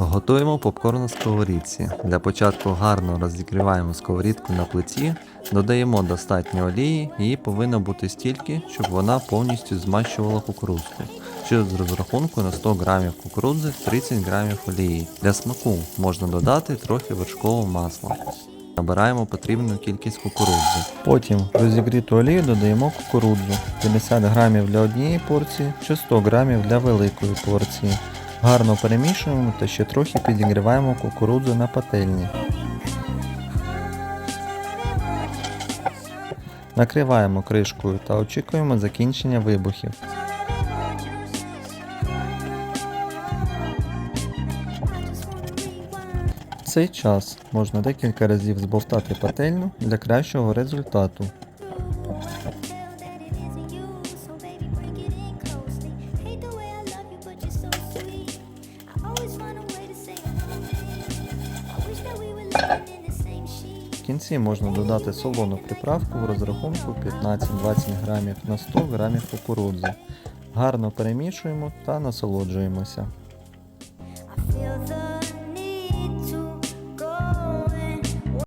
Готуємо попкорн на сковорідці. Для початку гарно розігріваємо сковорідку на плиті, додаємо достатньо олії, її повинно бути стільки, щоб вона повністю змащувала кукурудзку. Чи з розрахунку на 100 грамів кукурудзи 30 грамів олії. Для смаку можна додати трохи вершкового масла. Набираємо потрібну кількість кукурудзи. Потім в розігріту олію додаємо кукурудзу 50 грамів для однієї порції чи 100 грамів для великої порції. Гарно перемішуємо та ще трохи підігріваємо кукурудзу на пательні. Накриваємо кришкою та очікуємо закінчення вибухів. В цей час можна декілька разів збовтати пательню для кращого результату. В кінці можна додати солону приправку в розрахунку 15-20 грамів на 100 грамів кукурудзи. Гарно перемішуємо та насолоджуємося.